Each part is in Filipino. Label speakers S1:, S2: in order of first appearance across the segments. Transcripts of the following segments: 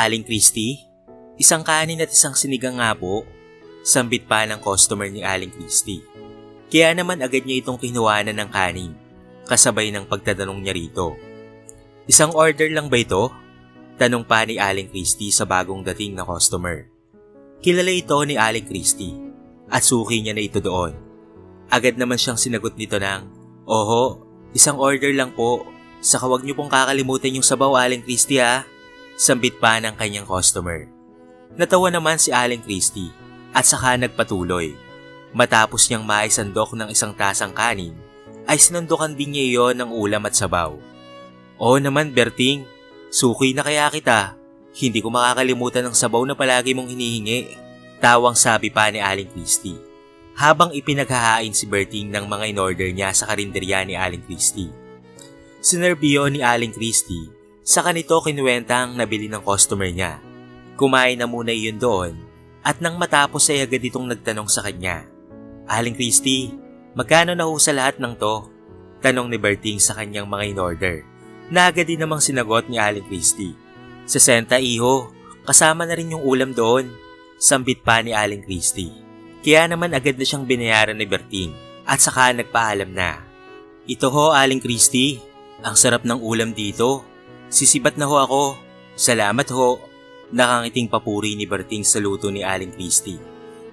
S1: Aling Christie, isang kanin at isang sinigang nga po. Sambit pa ng customer ni Aling Christie. Kaya naman agad niya itong kinuhanan ng kanin, kasabay ng pagtatanong niya rito. Isang order lang ba ito? Tanong pa ni Aling Christie sa bagong dating na customer. Kilala ito ni Aling Christie at suki niya na ito doon. Agad naman siyang sinagot nito ng, Oho, isang order lang po. Saka huwag niyo pong kakalimutan yung sabaw Aling Christie ha. Sambit pa ng kanyang customer. Natawa naman si Aling Christie at saka nagpatuloy. Matapos niyang maisandok ng isang tasang kanin, ay sinandokan din niya iyon ng ulam at sabaw. Oo naman Berting, suki na kaya kita. Hindi ko makakalimutan ng sabaw na palagi mong hinihingi. Tawang sabi pa ni Aling Christie. Habang ipinaghahain si Berting ng mga in-order niya sa karinderya ni Aling Christie. Sinerbiyo ni Aling Christie sa kanito kinuwenta ang nabili ng customer niya. Kumain na muna iyon doon at nang matapos ay agad itong nagtanong sa kanya. Aling Christie, magkano na ho sa lahat ng to? Tanong ni Berting sa kanyang mga in-order. Na agad din namang sinagot ni Aling Christie. 60 iho, kasama na rin yung ulam doon. Sambit pa ni Aling Christie. Kaya naman agad na siyang binayaran ni Berting at saka nagpaalam na. Ito ho Aling Christie, ang sarap ng ulam dito. Sisibat na ho ako. Salamat ho. Nakangiting papuri ni Berting sa luto ni Aling Christie.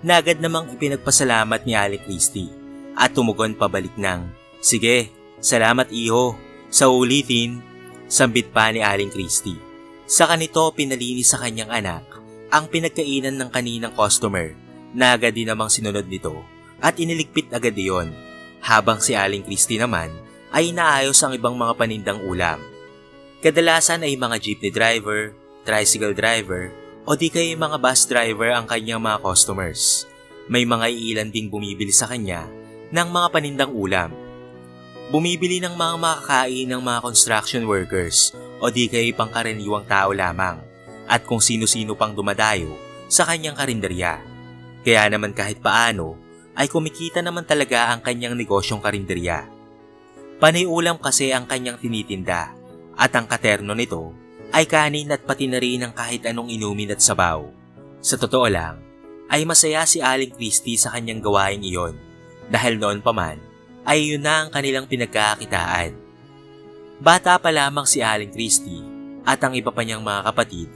S1: Nagad namang ipinagpasalamat ni Aling Christie at tumugon pabalik ng, Sige, salamat iho. Sa ulitin, sambit pa ni Aling Christie. Sa kanito pinalinis sa kanyang anak ang pinagkainan ng kaninang customer na agad din namang sinunod nito at iniligpit agad iyon habang si Aling Christie naman ay inaayos ang ibang mga panindang ulam. Kadalasan ay mga jeepney driver, tricycle driver, o di kaya mga bus driver ang kanyang mga customers. May mga iilan ding bumibili sa kanya ng mga panindang ulam. Bumibili ng mga makakain ng mga construction workers o di kaya pangkaraniwang tao lamang at kung sino-sino pang dumadayo sa kanyang karinderya. Kaya naman kahit paano ay kumikita naman talaga ang kanyang negosyong karinderya. Panay ulam kasi ang kanyang tinitinda at ang katerno nito ay kanin at pati na rin ang kahit anong inumin at sabaw. Sa totoo lang, ay masaya si Aling Christie sa kanyang gawain iyon dahil noon pa man ay yun na ang kanilang pinagkakakitaan. Bata pa lamang si Aling Christie at ang iba pa niyang mga kapatid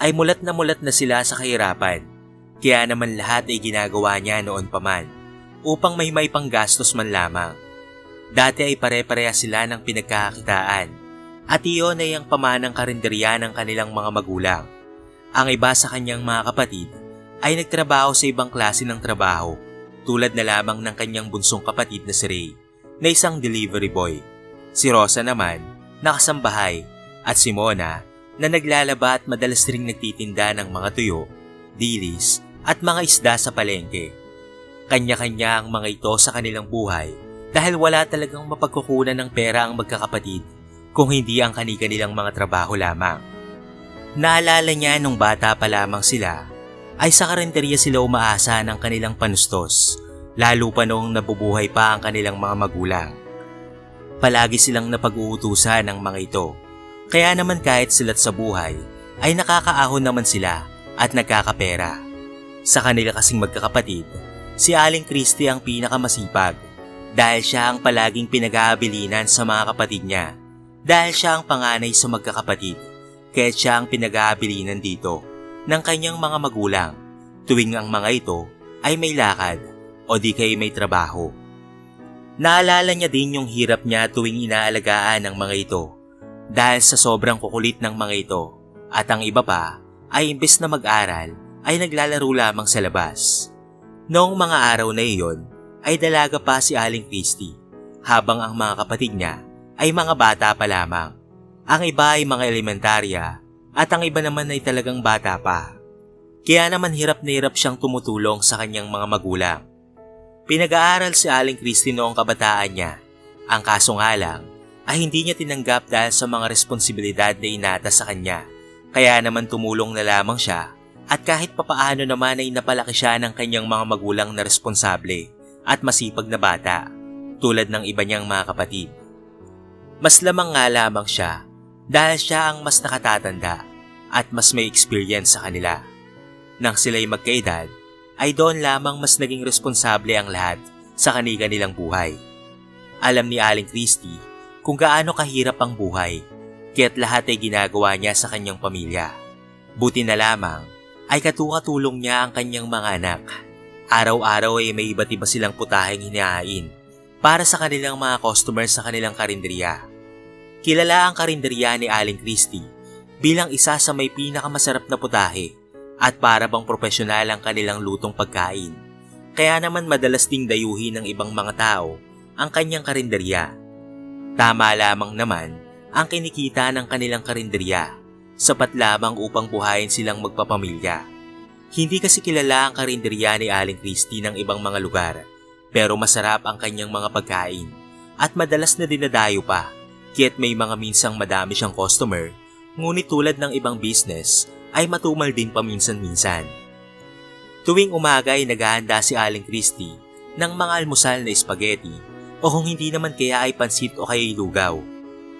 S1: ay mulat na mulat na sila sa kahirapan kaya naman lahat ay ginagawa niya noon pa man upang may may panggastos man lamang. Dati ay pare-pareha sila ng pinagkakakitaan at iyon ay ang pamanang karinderya ng kanilang mga magulang. Ang iba sa kanyang mga kapatid ay nagtrabaho sa ibang klase ng trabaho tulad na lamang ng kanyang bunsong kapatid na si Ray na isang delivery boy. Si Rosa naman, nakasambahay at si Mona na naglalaba at madalas ring nagtitinda ng mga tuyo, dilis at mga isda sa palengke. Kanya-kanya ang mga ito sa kanilang buhay dahil wala talagang mapagkukunan ng pera ang magkakapatid kung hindi ang kani-kanilang mga trabaho lamang. Naalala niya nung bata pa lamang sila ay sa karinderya sila umaasa ng kanilang panustos lalo pa noong nabubuhay pa ang kanilang mga magulang. Palagi silang napag-uutusan ng mga ito kaya naman kahit silat sa buhay ay nakakaahon naman sila at nagkakapera. Sa kanila kasing magkakapatid, si Aling Christie ang pinakamasipag dahil siya ang palaging pinag-aabilinan sa mga kapatid niya dahil siya ang panganay sa magkakapatid kaya siya ang pinag-aabilinan dito ng kanyang mga magulang tuwing ang mga ito ay may lakad o di kay may trabaho. Naalala niya din yung hirap niya tuwing inaalagaan ng mga ito dahil sa sobrang kukulit ng mga ito at ang iba pa ay imbes na mag-aral ay naglalaro lamang sa labas. Noong mga araw na iyon ay dalaga pa si Aling Christie habang ang mga kapatid niya ay mga bata pa lamang. Ang iba ay mga elementarya at ang iba naman ay talagang bata pa. Kaya naman hirap na hirap siyang tumutulong sa kanyang mga magulang. Pinag-aaral si Aling Christie noong kabataan niya. Ang kaso nga lang ay hindi niya tinanggap dahil sa mga responsibilidad na inata sa kanya. Kaya naman tumulong na lamang siya at kahit papaano naman ay napalaki siya ng kanyang mga magulang na responsable at masipag na bata tulad ng iba niyang mga kapatid. Mas lamang nga lamang siya dahil siya ang mas nakatatanda at mas may experience sa kanila. Nang sila'y magkaedad, ay doon lamang mas naging responsable ang lahat sa kani-kanilang buhay. Alam ni Aling Christie kung gaano kahirap ang buhay, kaya't lahat ay ginagawa niya sa kanyang pamilya. Buti na lamang ay katukatulong niya ang kanyang mga anak. Araw-araw ay may iba't iba silang putaheng hinahain para sa kanilang mga customers sa kanilang karinderya. Kilala ang karinderya ni Aling Christie bilang isa sa may pinakamasarap na putahe at para bang profesional ang kanilang lutong pagkain. Kaya naman madalas ding dayuhin ng ibang mga tao ang kanyang karinderya. Tama lamang naman ang kinikita ng kanilang karinderya, sapat lamang upang buhayin silang magpapamilya. Hindi kasi kilala ang karinderya ni Aling Christie ng ibang mga lugar, pero masarap ang kanyang mga pagkain at madalas na dinadayo pa Kaya't may mga minsang madami siyang customer, ngunit tulad ng ibang business ay matumal din paminsan-minsan. Tuwing umaga ay naghahanda si Aling Christie ng mga almusal na spaghetti o kung hindi naman kaya ay pansit o kaya lugaw.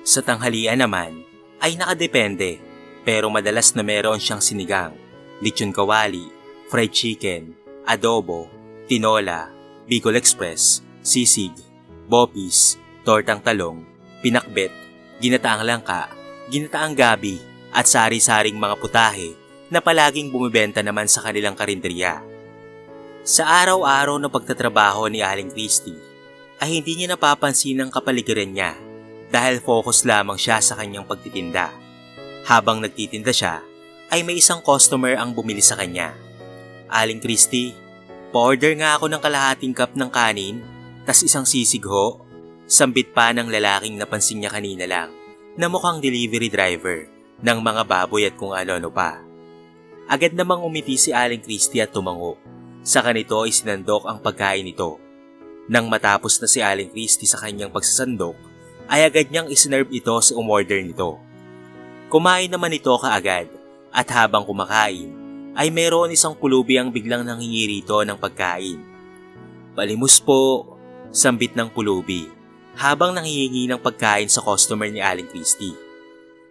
S1: Sa tanghalian naman ay nakadepende pero madalas na meron siyang sinigang, lechon kawali, fried chicken, adobo, tinola, Bicol Express, sisig, bopis, tortang talong, pinakbet, ginataang langka, ginataang gabi at sari-saring mga putahe na palaging bumibenta naman sa kanilang karinderya. Sa araw-araw na pagtatrabaho ni Aling Christie, ay hindi niya napapansin ang kapaligiran niya dahil focus lamang siya sa kanyang pagtitinda. Habang nagtitinda siya, ay may isang customer ang bumili sa kanya. Aling Christie, pa-order nga ako ng kalahating cup ng kanin, tas isang sisig ho. Sambit pa ng lalaking napansin niya kanina lang na mukhang delivery driver ng mga baboy at kung ano-ano pa. Agad namang umiti si Aling Christie at tumango. Sa kanito ay sinandok ang pagkain nito. Nang matapos na si Aling Christie sa kanyang pagsasandok, ay agad niyang isinerve ito sa umorder nito. Kumain naman ito kaagad at habang kumakain ay mayroon isang kulubi ang biglang nanghingi rito ng pagkain. Palimus po, sambit ng kulubi habang nanghihingi ng pagkain sa customer ni Aling Christie.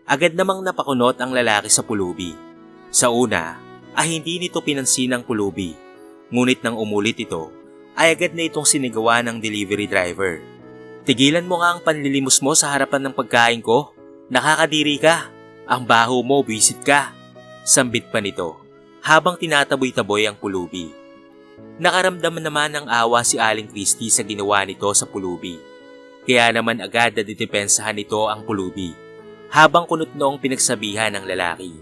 S1: Agad namang napakunot ang lalaki sa pulubi. Sa una, ay hindi nito pinansin ang pulubi. Ngunit nang umulit ito, ay agad na itong sinigawa ng delivery driver. Tigilan mo nga ang panlilimos mo sa harapan ng pagkain ko. Nakakadiri ka. Ang baho mo, visit ka. Sambit pa nito, habang tinataboy-taboy ang pulubi. Nakaramdam naman ng awa si Aling Christie sa ginawa nito sa pulubi kaya naman agad na didepensahan nito ang pulubi habang kunot noong pinagsabihan ng lalaki.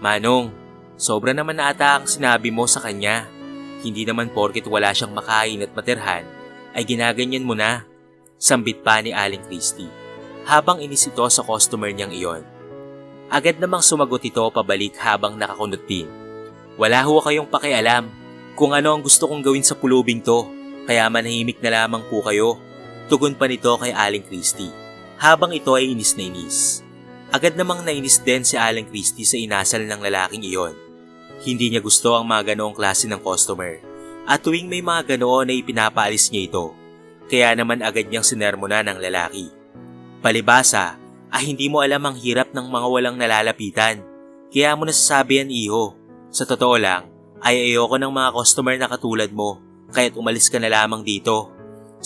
S1: Manong, sobra naman na ata ang sinabi mo sa kanya. Hindi naman porket wala siyang makain at materhan ay ginaganyan mo na. Sambit pa ni Aling Christie habang inis ito sa customer niyang iyon. Agad namang sumagot ito pabalik habang nakakunot din. Wala ho kayong pakialam kung ano ang gusto kong gawin sa pulubing to, kaya manahimik na lamang po kayo Tugon pa nito kay Aling Christie habang ito ay inis na inis. Agad namang nainis din si Aling Christie sa inasal ng lalaking iyon. Hindi niya gusto ang mga ganoong klase ng customer at tuwing may mga ganoon ay pinapaalis niya ito. Kaya naman agad niyang sinermona ng lalaki. Palibasa, ah hindi mo alam ang hirap ng mga walang nalalapitan. Kaya mo nasasabi yan iho. Sa totoo lang, ay ayoko ng mga customer na katulad mo, kaya't umalis ka na lamang dito.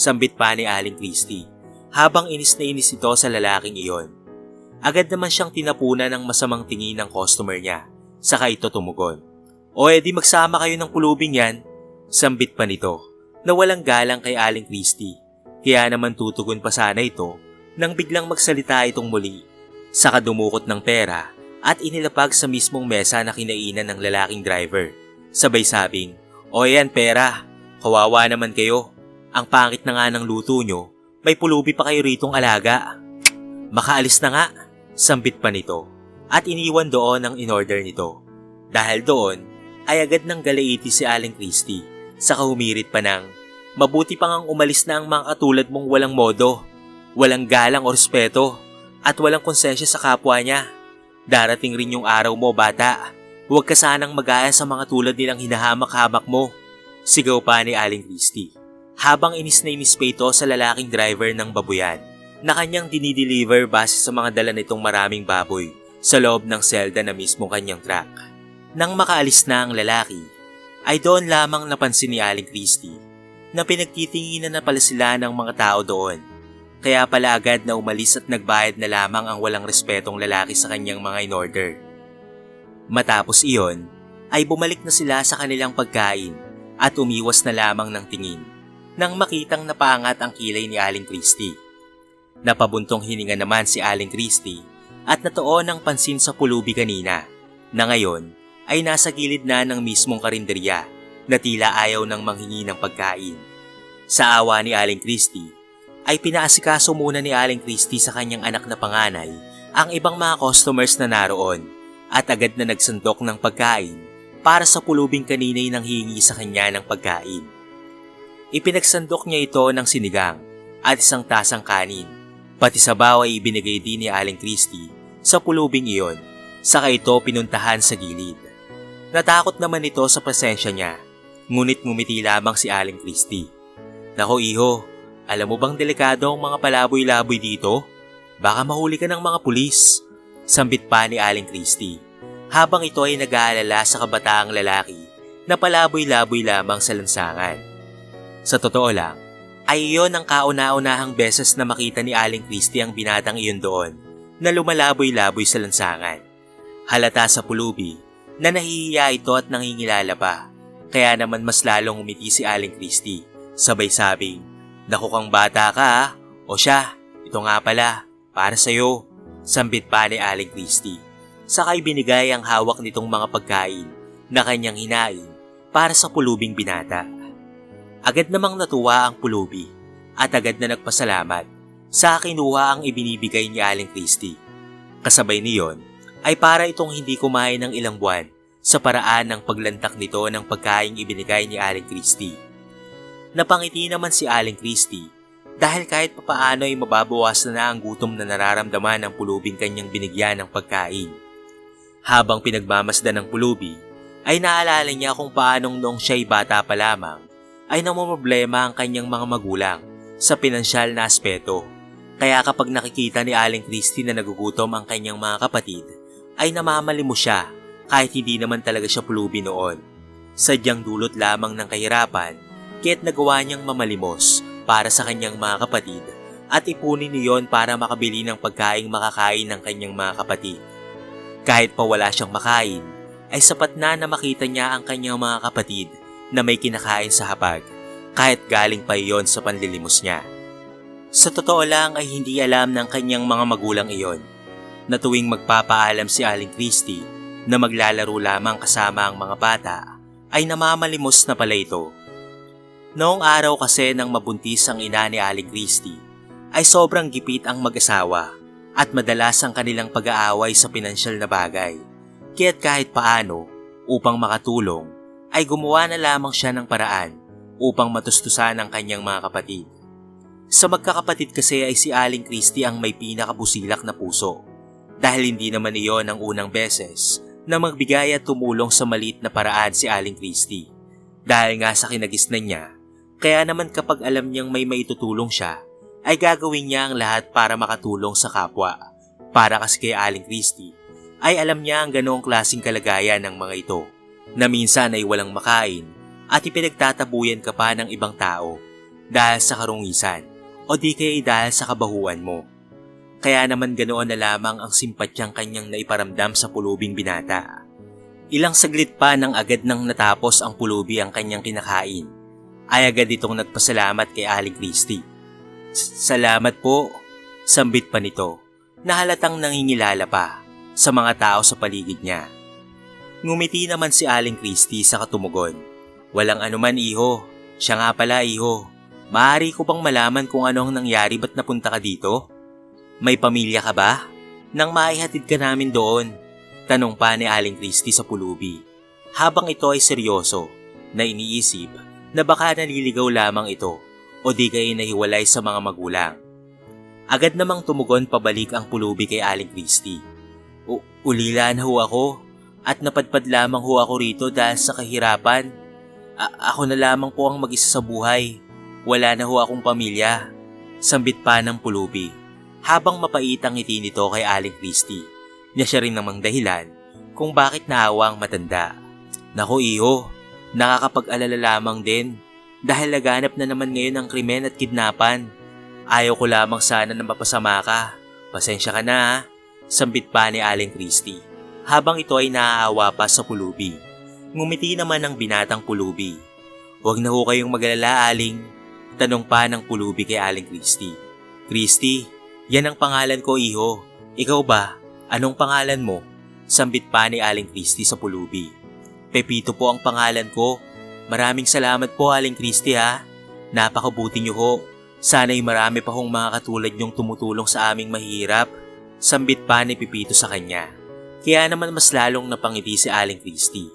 S1: Sambit pa ni Aling Christie habang inis na inis ito sa lalaking iyon. Agad naman siyang tinapunan ng masamang tingin ng customer niya, saka ito tumugon. O edi magsama kayo ng pulubing yan, sambit pa nito, na walang galang kay Aling Christie. Kaya naman tutugon pa sana ito nang biglang magsalita itong muli. Saka dumukot ng pera at inilapag sa mismong mesa na kinainan ng lalaking driver. Sabay sabing, O yan pera, kawawa naman kayo, ang pangit na nga ng luto nyo, may pulubi pa kayo ritong alaga. Makaalis na nga, sambit pa nito, at iniwan doon ang inorder nito. Dahil doon, ay agad ng galaiti si Aling Christie, sa kahumirit pa ng, mabuti pa ngang umalis na ang mga katulad mong walang modo, walang galang o respeto, at walang konsensya sa kapwa niya. Darating rin yung araw mo, bata. Huwag ka sanang magaya sa mga tulad nilang hinahamak-hamak mo. Sigaw pa ni Aling Christie habang inis na inis pa ito sa lalaking driver ng babuyan na kanyang dinideliver base sa mga dala nitong maraming baboy sa loob ng selda na mismo kanyang truck. Nang makaalis na ang lalaki, ay doon lamang napansin ni Aling Christie na pinagtitinginan na pala sila ng mga tao doon. Kaya pala agad na umalis at nagbayad na lamang ang walang respetong lalaki sa kanyang mga in-order. Matapos iyon, ay bumalik na sila sa kanilang pagkain at umiwas na lamang ng tingin nang makitang napaangat ang kilay ni Aling Christie. Napabuntong hininga naman si Aling Christie at natuon ng pansin sa pulubi kanina na ngayon ay nasa gilid na ng mismong karinderya na tila ayaw ng manghingi ng pagkain. Sa awa ni Aling Christie, ay pinaasikaso muna ni Aling Christie sa kanyang anak na panganay ang ibang mga customers na naroon at agad na nagsandok ng pagkain para sa pulubing kaninay nang hihingi sa kanya ng pagkain. Ipinagsandok niya ito ng sinigang at isang tasang kanin. Pati sa bawa ay ibinigay din ni Aling Christie sa pulubing iyon, saka ito pinuntahan sa gilid. Natakot naman ito sa presensya niya, ngunit ngumiti lamang si Aling Christie. Nako iho, alam mo bang delikado ang mga palaboy-laboy dito? Baka mahuli ka ng mga pulis. Sambit pa ni Aling Christie habang ito ay nag-aalala sa kabataang lalaki na palaboy-laboy lamang sa lansangan. Sa totoo lang, ay iyon ang kauna-unahang beses na makita ni Aling Christie ang binatang iyon doon na lumalaboy-laboy sa lansangan. Halata sa pulubi na nahihiya ito at nangingilala pa, kaya naman mas lalong umiti si Aling Christie. Sabay sabing, Naku kang bata ka ha, o siya, ito nga pala, para sa'yo. Sambit pa ni Aling Christie. Sakay binigay ang hawak nitong mga pagkain na kanyang hinain para sa pulubing binata. Agad namang natuwa ang pulubi at agad na nagpasalamat sa kinuha ang ibinibigay ni Aling Christie. Kasabay niyon ay para itong hindi kumain ng ilang buwan sa paraan ng paglantak nito ng pagkaing ibinigay ni Aling Christie. Napangiti naman si Aling Christie dahil kahit papaano ay mababawasan na ang gutom na nararamdaman ng pulubing kanyang binigyan ng pagkain. Habang pinagmamasdan ng pulubi, ay naalala niya kung paanong noong siya'y bata pa lamang ay namumroblema ang kanyang mga magulang sa pinansyal na aspeto. Kaya kapag nakikita ni Aling Christie na nagugutom ang kanyang mga kapatid, ay namamali mo siya kahit hindi naman talaga siya pulubi noon. Sadyang dulot lamang ng kahirapan, kaya't nagawa niyang mamalimos para sa kanyang mga kapatid at ipunin niyon para makabili ng pagkaing makakain ng kanyang mga kapatid. Kahit pa wala siyang makain, ay sapat na na makita niya ang kanyang mga kapatid na may kinakain sa hapag kahit galing pa iyon sa panlilimos niya. Sa totoo lang ay hindi alam ng kanyang mga magulang iyon na tuwing magpapaalam si Aling Christie na maglalaro lamang kasama ang mga bata ay namamalimos na pala ito. Noong araw kasi nang mabuntis ang ina ni Aling Christie ay sobrang gipit ang mag-asawa at madalas ang kanilang pag-aaway sa pinansyal na bagay. Kaya't kahit paano, upang makatulong, ay gumawa na lamang siya ng paraan upang matustusan ang kanyang mga kapatid. Sa magkakapatid kasi ay si Aling Christie ang may pinakabusilak na puso dahil hindi naman iyon ang unang beses na magbigay at tumulong sa malit na paraan si Aling Christie. Dahil nga sa kinagisnan niya, kaya naman kapag alam niyang may maitutulong siya, ay gagawin niya ang lahat para makatulong sa kapwa. Para kasi kay Aling Christie, ay alam niya ang ganoong klasing kalagayan ng mga ito na minsan ay walang makain at ipinagtatabuyan ka pa ng ibang tao dahil sa karungisan o di kaya dahil sa kabahuan mo. Kaya naman ganoon na lamang ang simpatyang kanyang naiparamdam sa pulubing binata. Ilang saglit pa nang agad nang natapos ang pulubi ang kanyang kinakain, ay agad itong nagpasalamat kay Aling Christie. Salamat po, sambit pa nito, na halatang nangingilala pa sa mga tao sa paligid niya. Ngumiti naman si Aling Christie sa katumugon. Walang anuman iho, siya nga pala iho. Maaari ko bang malaman kung ano ang nangyari ba't napunta ka dito? May pamilya ka ba? Nang maihatid ka namin doon, tanong pa ni Aling Christie sa pulubi. Habang ito ay seryoso, na iniisip na baka naliligaw lamang ito o di kayo nahiwalay sa mga magulang. Agad namang tumugon pabalik ang pulubi kay Aling Christie. U- ulila na ho ako, at napadpad lamang ho ako rito dahil sa kahirapan. A- ako na lamang po ang mag-isa sa buhay. Wala na ho akong pamilya. Sambit pa ng pulubi. Habang mapait ang ngiti nito kay Aling Christie. niya siya rin namang dahilan kung bakit naawa ang matanda. Naku iho, nakakapag-alala lamang din dahil laganap na naman ngayon ang krimen at kidnapan. Ayaw ko lamang sana na mapasama ka. Pasensya ka na ha, sambit pa ni Aling Christie. Habang ito ay naaawa pa sa pulubi. Ngumiti naman ang binatang pulubi. Huwag na ho kayong magalala, Aling. Tanong pa ng pulubi kay Aling Christie. Christy, yan ang pangalan ko, iho. Ikaw ba? Anong pangalan mo? Sambit pa ni Aling Christy sa pulubi. Pepito po ang pangalan ko. Maraming salamat po, Aling Christy ha. Napakabuti niyo ho. Sana'y marami pa hong mga katulad niyong tumutulong sa aming mahirap. Sambit pa ni Pepito sa kanya. Kaya naman mas lalong napangiti si Aling Christy.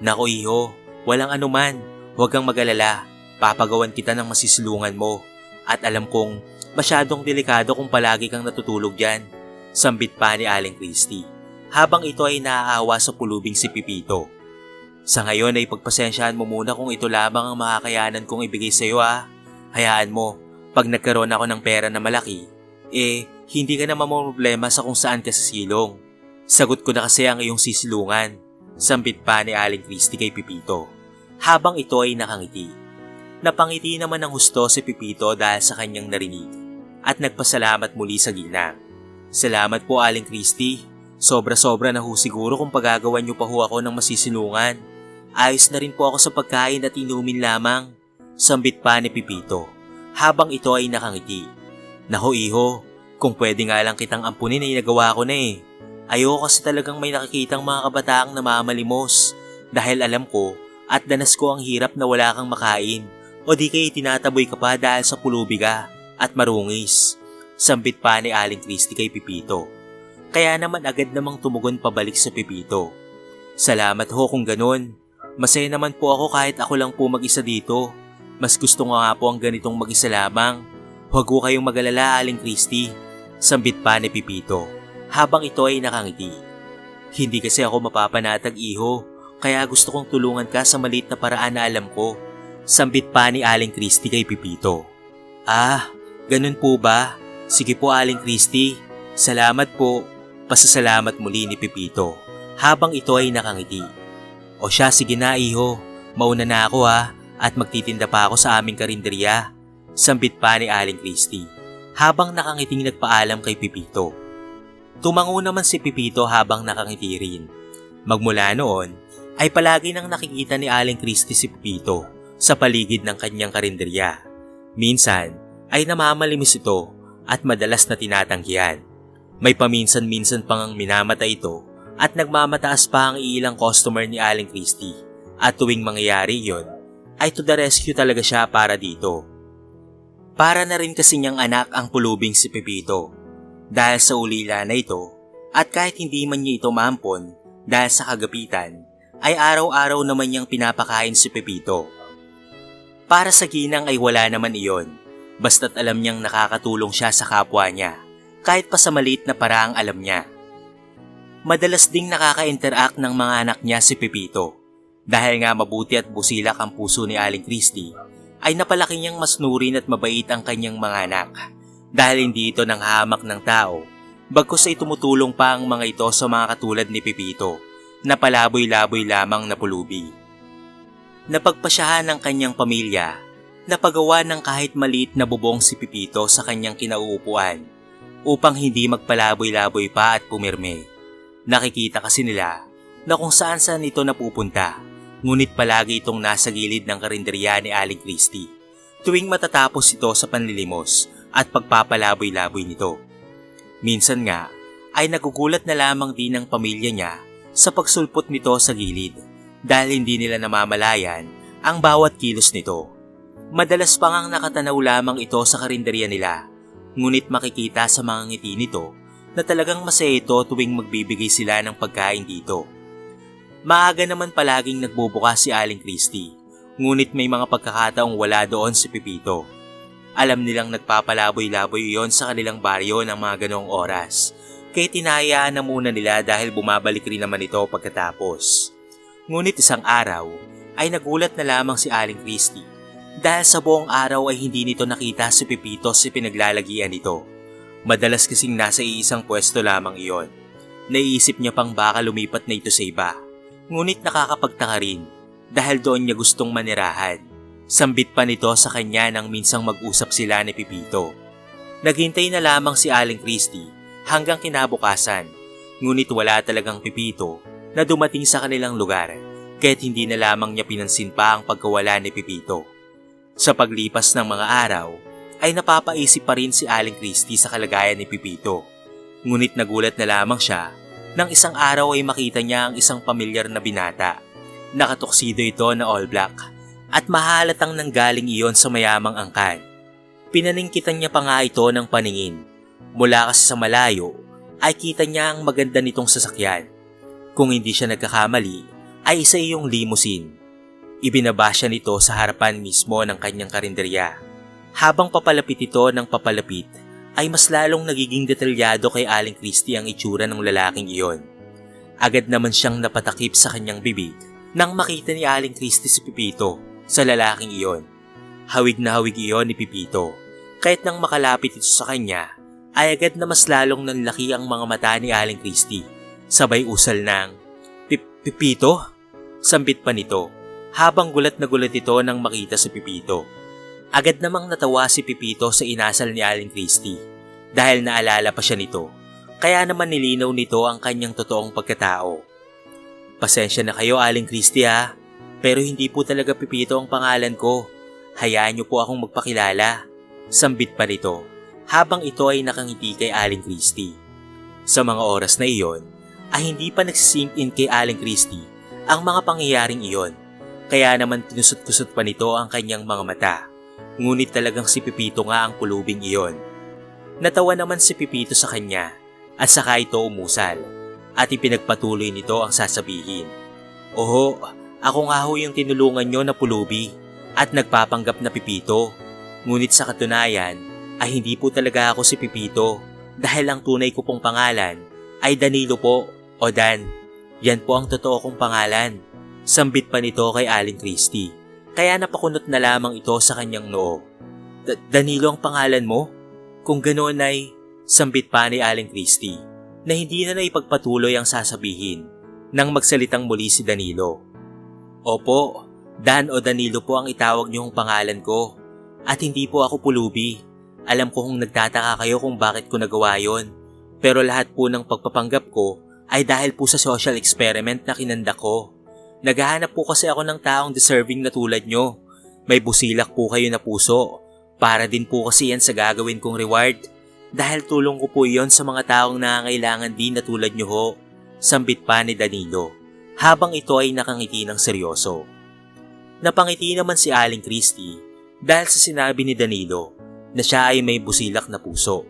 S1: Nako iho, walang anuman. Huwag kang magalala. Papagawan kita ng masisilungan mo. At alam kong masyadong delikado kung palagi kang natutulog dyan. Sambit pa ni Aling Christy. Habang ito ay naaawa sa pulubing si Pipito. Sa ngayon ay pagpasensyahan mo muna kung ito lamang ang makakayanan kong ibigay sa iyo ah. Hayaan mo, pag nagkaroon ako ng pera na malaki, eh hindi ka na problema sa kung saan ka sasilong. Sagot ko na kasi ang iyong sisilungan. Sambit pa ni Aling Christy kay Pipito. Habang ito ay nakangiti. Napangiti naman ng husto si Pipito dahil sa kanyang narinig at nagpasalamat muli sa ginang. Salamat po Aling Christy. Sobra-sobra na ho siguro kung pagagawan niyo pa ho ako ng masisilungan. Ayos na rin po ako sa pagkain at inumin lamang. Sambit pa ni Pipito habang ito ay nakangiti. Naho iho, kung pwede nga lang kitang ampunin ay nagawa ko na eh. Ayoko kasi talagang may nakikitang mga kabataang namamalimos dahil alam ko at danas ko ang hirap na wala kang makain o di kay tinataboy ka pa dahil sa pulubi ka at marungis. Sambit pa ni Aling Christy kay Pipito. Kaya naman agad namang tumugon pabalik sa Pipito. Salamat ho kung ganun. Masaya naman po ako kahit ako lang po mag-isa dito. Mas gusto ko nga po ang ganitong mag-isa lamang. Huwag ko kayong magalala, Aling Christy. Sambit pa ni Pipito habang ito ay nakangiti. Hindi kasi ako mapapanatag iho, kaya gusto kong tulungan ka sa maliit na paraan na alam ko. Sambit pa ni Aling Christy kay Pipito. Ah, ganun po ba? Sige po Aling Christy, salamat po. Pasasalamat muli ni Pipito habang ito ay nakangiti. O siya, sige na iho, mauna na ako ha at magtitinda pa ako sa aming karinderya. Sambit pa ni Aling Christy habang nakangiting nagpaalam kay Pipito. Tumango naman si Pipito habang nakangiti rin. Magmula noon ay palagi nang nakikita ni Aling Christy si Pipito sa paligid ng kanyang karinderya. Minsan ay namamalimis ito at madalas na tinatanggihan. May paminsan-minsan pang ang minamatay ito at nagmamataas pa ang ilang customer ni Aling Christy. At tuwing mangyayari yon, ay to the rescue talaga siya para dito. Para na rin kasi niyang anak ang pulubing si Pepito. Dahil sa ulila na ito, at kahit hindi man niya ito mampon dahil sa kagapitan, ay araw-araw naman niyang pinapakain si Pepito. Para sa ginang ay wala naman iyon, basta't alam niyang nakakatulong siya sa kapwa niya, kahit pa sa maliit na paraang alam niya. Madalas ding nakaka-interact ng mga anak niya si Pepito. Dahil nga mabuti at busilak ang puso ni Aling Christie, ay napalaki niyang mas nurin at mabait ang kanyang mga anak. Dahil hindi ito nang hamak ng tao, bagkus ay tumutulong pa ang mga ito sa mga katulad ni Pepito, na palaboy-laboy lamang na pulubi. Napagpasyahan ng kanyang pamilya, napagawa ng kahit maliit na bubong si Pepito sa kanyang kinauupuan, upang hindi magpalaboy-laboy pa at pumirme. Nakikita kasi nila na kung saan saan ito napupunta ngunit palagi itong nasa gilid ng karinderya ni Aling Christie. Tuwing matatapos ito sa panlilimos at pagpapalaboy-laboy nito. Minsan nga ay nagugulat na lamang din ang pamilya niya sa pagsulpot nito sa gilid dahil hindi nila namamalayan ang bawat kilos nito. Madalas pa ngang nakatanaw lamang ito sa karinderya nila ngunit makikita sa mga ngiti nito na talagang masaya ito tuwing magbibigay sila ng pagkain dito. Maaga naman palaging nagbubukas si Aling Christie, ngunit may mga pagkakataong wala doon si Pipito. Alam nilang nagpapalaboy-laboy yon sa kanilang baryo ng mga ganong oras, kaya tinayaan na muna nila dahil bumabalik rin naman ito pagkatapos. Ngunit isang araw ay nagulat na lamang si Aling Christie dahil sa buong araw ay hindi nito nakita si Pipito sa pinaglalagian nito. Madalas kasing nasa iisang pwesto lamang iyon. Naiisip niya pang baka lumipat na ito sa iba. Ngunit nakakapagtaka rin dahil doon niya gustong manirahan. Sambit pa nito sa kanya nang minsang mag-usap sila ni Pipito. Naghintay na lamang si Aling Christie hanggang kinabukasan. Ngunit wala talagang Pipito na dumating sa kanilang lugar kahit hindi na lamang niya pinansin pa ang pagkawala ni Pipito. Sa paglipas ng mga araw, ay napapaisip pa rin si Aling Christie sa kalagayan ni Pipito. Ngunit nagulat na lamang siya nang isang araw ay makita niya ang isang pamilyar na binata. Nakatuksido ito na all black at mahalatang nanggaling iyon sa mayamang angkan. Pinaningkitan niya pa nga ito ng paningin. Mula kasi sa malayo ay kita niya ang maganda nitong sasakyan. Kung hindi siya nagkakamali ay isa iyong limousine. Ibinaba siya nito sa harapan mismo ng kanyang karinderya. Habang papalapit ito ng papalapit, ay mas lalong nagiging detalyado kay Aling Christie ang itsura ng lalaking iyon. Agad naman siyang napatakip sa kanyang bibig nang makita ni Aling Christie si Pipito sa lalaking iyon. Hawig na hawig iyon ni Pipito. Kahit nang makalapit ito sa kanya, ay agad na mas lalong nanlaki ang mga mata ni Aling Christie. Sabay usal ng, Pipito? Sambit pa nito, habang gulat na gulat ito nang makita si Pipito. Agad namang natawa si Pipito sa inasal ni Aling Christie dahil naalala pa siya nito. Kaya naman nilinaw nito ang kanyang totoong pagkatao. Pasensya na kayo Aling Christie ha, pero hindi po talaga Pipito ang pangalan ko. Hayaan niyo po akong magpakilala. Sambit pa nito habang ito ay nakangiti kay Aling Christie. Sa mga oras na iyon, ay hindi pa nagsisink in kay Aling Christie ang mga pangyayaring iyon. Kaya naman tinusot-kusot pa nito ang kanyang mga mata. Ngunit talagang si Pipito nga ang pulubing iyon. Natawa naman si Pipito sa kanya at saka ito umusal at ipinagpatuloy nito ang sasabihin. Oho, ako nga ho yung tinulungan nyo na pulubi at nagpapanggap na Pipito. Ngunit sa katunayan ay hindi po talaga ako si Pipito dahil ang tunay ko pong pangalan ay Danilo po o Dan. Yan po ang totoo kong pangalan. Sambit pa nito kay Aling Christie kaya napakunot na lamang ito sa kanyang noo. Da- Danilo ang pangalan mo? Kung ganoon ay, sambit pa ni Aling Christie na hindi na naipagpatuloy ang sasabihin nang magsalitang muli si Danilo. Opo, Dan o Danilo po ang itawag niyong pangalan ko at hindi po ako pulubi. Alam ko kung nagtataka kayo kung bakit ko nagawa yon. Pero lahat po ng pagpapanggap ko ay dahil po sa social experiment na kinanda ko. Naghahanap po kasi ako ng taong deserving na tulad nyo. May busilak po kayo na puso. Para din po kasi yan sa gagawin kong reward. Dahil tulong ko po yon sa mga taong nangangailangan din na tulad nyo ho. Sambit pa ni Danilo. Habang ito ay nakangiti ng seryoso. Napangiti naman si Aling Christie dahil sa sinabi ni Danilo na siya ay may busilak na puso.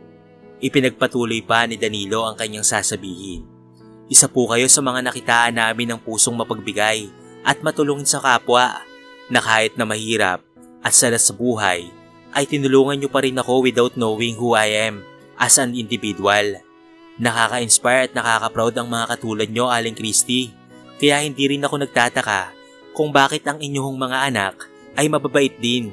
S1: Ipinagpatuloy pa ni Danilo ang kanyang sasabihin. Isa po kayo sa mga nakitaan namin ng pusong mapagbigay at matulungin sa kapwa na kahit na mahirap at salas sa buhay ay tinulungan niyo pa rin ako without knowing who I am as an individual. Nakaka-inspire at nakaka-proud ang mga katulad niyo, Aling Christie. Kaya hindi rin ako nagtataka kung bakit ang inyong mga anak ay mababait din.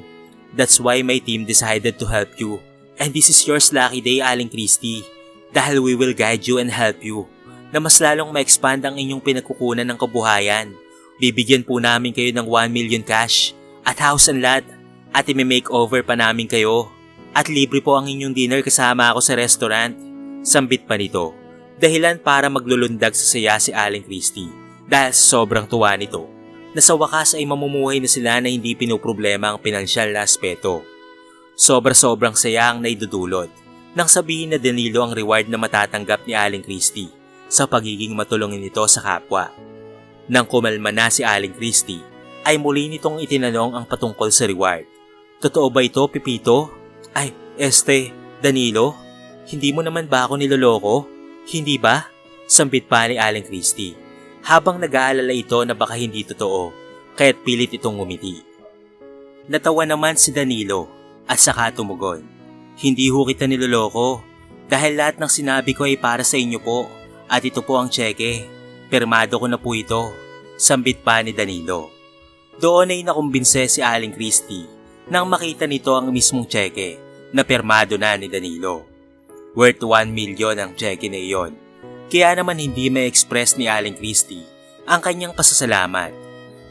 S1: That's why my team decided to help you. And this is yours lucky day, Aling Christie. Dahil we will guide you and help you na mas lalong ma-expand ang inyong pinagkukunan ng kabuhayan. Bibigyan po namin kayo ng 1 million cash at house and lot at imi-makeover pa namin kayo. At libre po ang inyong dinner kasama ako sa restaurant. Sambit pa nito. Dahilan para maglulundag sa saya si Aling Christie dahil sobrang tuwa nito na sa wakas ay mamumuhay na sila na hindi pinoproblema ang pinansyal na aspeto. Sobra-sobrang saya ang naidudulot nang sabihin na Danilo ang reward na matatanggap ni Aling Christie sa pagiging matulungin nito sa kapwa. Nang kumalma na si Aling Christie, ay muli nitong itinanong ang patungkol sa reward. Totoo ba ito, Pipito? Ay, este, Danilo? Hindi mo naman ba ako niloloko? Hindi ba? Sambit pa ni Aling Christie. Habang nag-aalala ito na baka hindi totoo, kaya't pilit itong umiti. Natawa naman si Danilo at saka tumugon. Hindi ho kita niloloko dahil lahat ng sinabi ko ay para sa inyo po at ito po ang tseke. Pirmado ko na po ito. Sambit pa ni Danilo. Doon ay nakumbinse si Aling Christie nang makita nito ang mismong tseke na pirmado na ni Danilo. Worth 1 million ang tseke na iyon. Kaya naman hindi may express ni Aling Christie ang kanyang pasasalamat.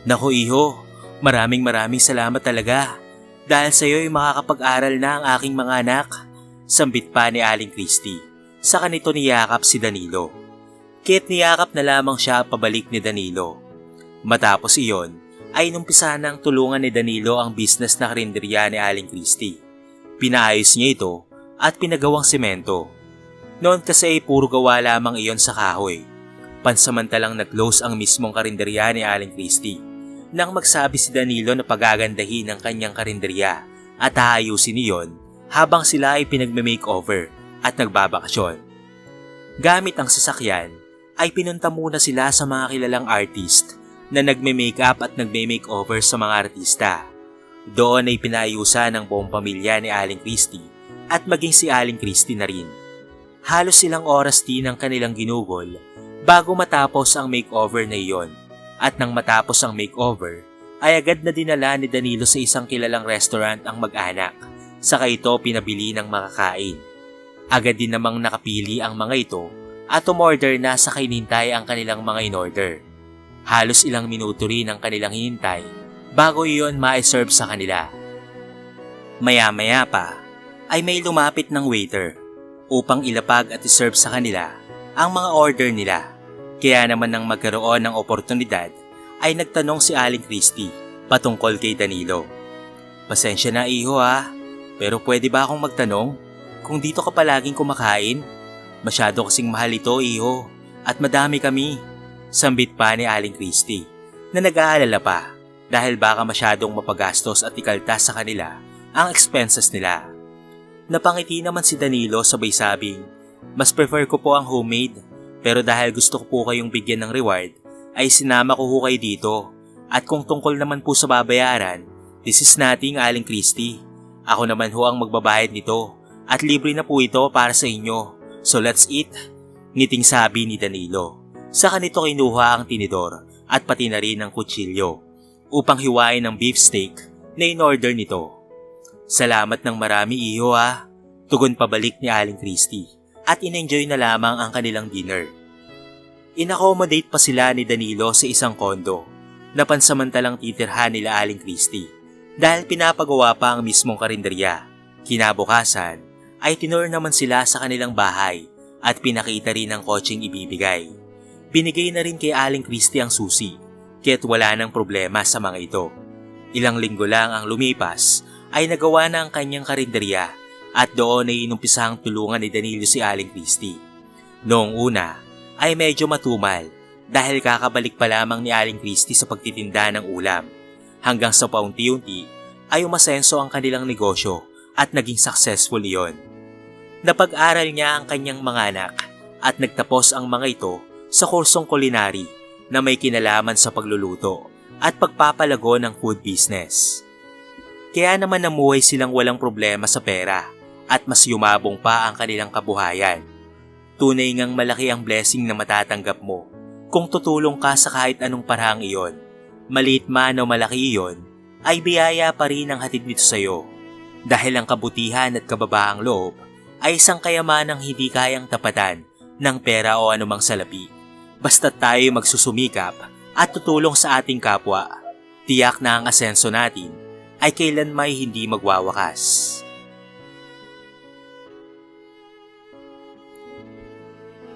S1: Naku iho, maraming maraming salamat talaga. Dahil sa iyo ay makakapag-aral na ang aking mga anak. Sambit pa ni Aling Christie. Sa kanito niyakap si Danilo. Kaya't niyakap na lamang siya pabalik ni Danilo. Matapos iyon, ay numpisa ng tulungan ni Danilo ang business na karinderya ni Aling Christie. Pinaayos niya ito at pinagawang semento. Noon kasi ay puro gawa lamang iyon sa kahoy. Pansamantalang nag-close ang mismong karinderya ni Aling Christie. Nang magsabi si Danilo na pagagandahin ang kanyang karinderya at aayusin iyon habang sila ay pinagme-makeover at nagbabakasyon. Gamit ang sasakyan, ay pinunta muna sila sa mga kilalang artist na nagme-makeup at nagme-makeover sa mga artista. Doon ay pinayusan ng buong pamilya ni Aling Christie at maging si Aling Christie na rin. Halos ilang oras din ang kanilang ginugol bago matapos ang makeover na iyon. At nang matapos ang makeover, ay agad na dinala ni Danilo sa isang kilalang restaurant ang mag-anak. Saka ito pinabili ng makakain. Agad din namang nakapili ang mga ito at umorder na sa kinintay ang kanilang mga in-order. Halos ilang minuto rin ang kanilang hinintay bago iyon ma-serve sa kanila. Maya-maya pa ay may lumapit ng waiter upang ilapag at iserve sa kanila ang mga order nila. Kaya naman nang magkaroon ng oportunidad ay nagtanong si Aling Christie patungkol kay Danilo. Pasensya na iho ha, pero pwede ba akong magtanong kung dito ka palaging kumakain? Masyado kasing mahal ito iho at madami kami. Sambit pa ni Aling Christie na nag-aalala pa dahil baka masyadong mapagastos at ikaltas sa kanila ang expenses nila. Napangiti naman si Danilo sabay sabing, mas prefer ko po ang homemade pero dahil gusto ko po kayong bigyan ng reward, ay sinama ko ho kayo dito. At kung tungkol naman po sa babayaran, this is nothing Aling Christie. Ako naman ho ang magbabayad nito at libre na po ito para sa inyo. So let's eat. Ngiting sabi ni Danilo. Sa kanito kinuha ang tinidor at pati na rin ang kutsilyo upang hiwain ang beef steak na in-order nito. Salamat ng marami iyo ha. Tugon pabalik ni Aling Christie at in-enjoy na lamang ang kanilang dinner. Inaccommodate pa sila ni Danilo sa isang kondo na pansamantalang titirhan nila Aling Christie dahil pinapagawa pa ang mismong karinderya. Kinabukasan ay tinur naman sila sa kanilang bahay at pinakita rin ang kotseng ibibigay. Binigay na rin kay Aling Christie ang susi kaya't wala nang problema sa mga ito. Ilang linggo lang ang lumipas ay nagawa na ang kanyang karinderya at doon ay inumpisang tulungan ni Danilo si Aling Christie. Noong una ay medyo matumal dahil kakabalik pa lamang ni Aling Christie sa pagtitinda ng ulam hanggang sa paunti-unti ay umasenso ang kanilang negosyo at naging successful iyon. Napag-aral niya ang kanyang mga anak at nagtapos ang mga ito sa kursong culinary na may kinalaman sa pagluluto at pagpapalago ng food business. Kaya naman namuhay silang walang problema sa pera at mas yumabong pa ang kanilang kabuhayan. Tunay ngang malaki ang blessing na matatanggap mo kung tutulong ka sa kahit anong parang iyon. Maliit man o malaki iyon, ay biyaya pa rin ang hatid nito sa iyo. Dahil ang kabutihan at kababaang loob ay isang kayamanang hindi kayang tapatan ng pera o anumang salapi. Basta tayo magsusumikap at tutulong sa ating kapwa, tiyak na ang asenso natin ay kailan may hindi magwawakas.